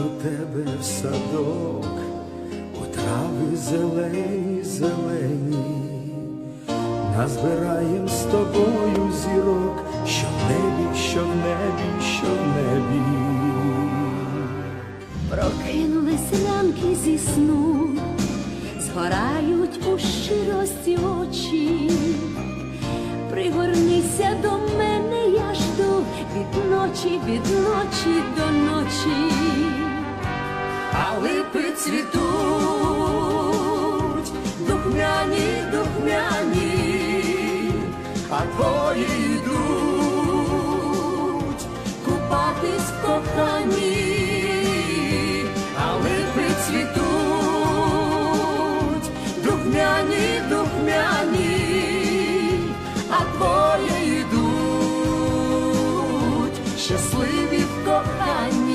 тебе в садок, у трави зелені, зелені, назбираєм з тобою зірок, що в небі, що в небі, що в небі. Прокинулись ранки зі сну, згорають у щирості очі. Пригорнися до мене, я жду від ночі, від ночі до ночі тропи цвітуть, духмяні, духмяні, а твої йдуть, купатись кохані, а липи духмяні, духмяні, а твої йдуть, щасливі в коханні.